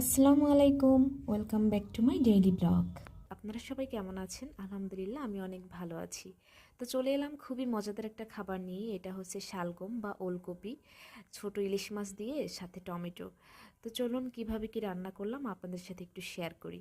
আসসালামু আলাইকুম welcome back to my daily blog আপনারা সবাই কেমন আছেন? আলহামদুলিল্লাহ আমি অনেক ভালো আছি। তো চলে এলাম খুবই মজাদার একটা খাবার নিয়ে, এটা হচ্ছে শালগম বা ওলকপি। ছোট ইলিশ মাছ দিয়ে, সাথে টমেটো। তো চলুন কীভাবে কি রান্না করলাম, আপনাদের সাথে একটু শেয়ার করি।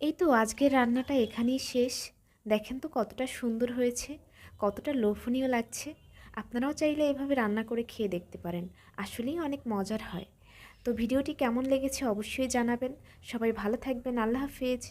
এই তো আজকের রান্নাটা এখানেই শেষ। দেখেন তো কতটা সুন্দর হয়েছে, কতটা লোভনীয় লাগছে। আপনারাও চাইলে এভাবে রান্না করে খেয়ে দেখতে পারেন, আসলেই অনেক মজার হয়। তো ভিডিওটি কেমন লেগেছে অবশ্যই জানাবেন। সবাই ভালো থাকবেন, আল্লাহ হাফিজ।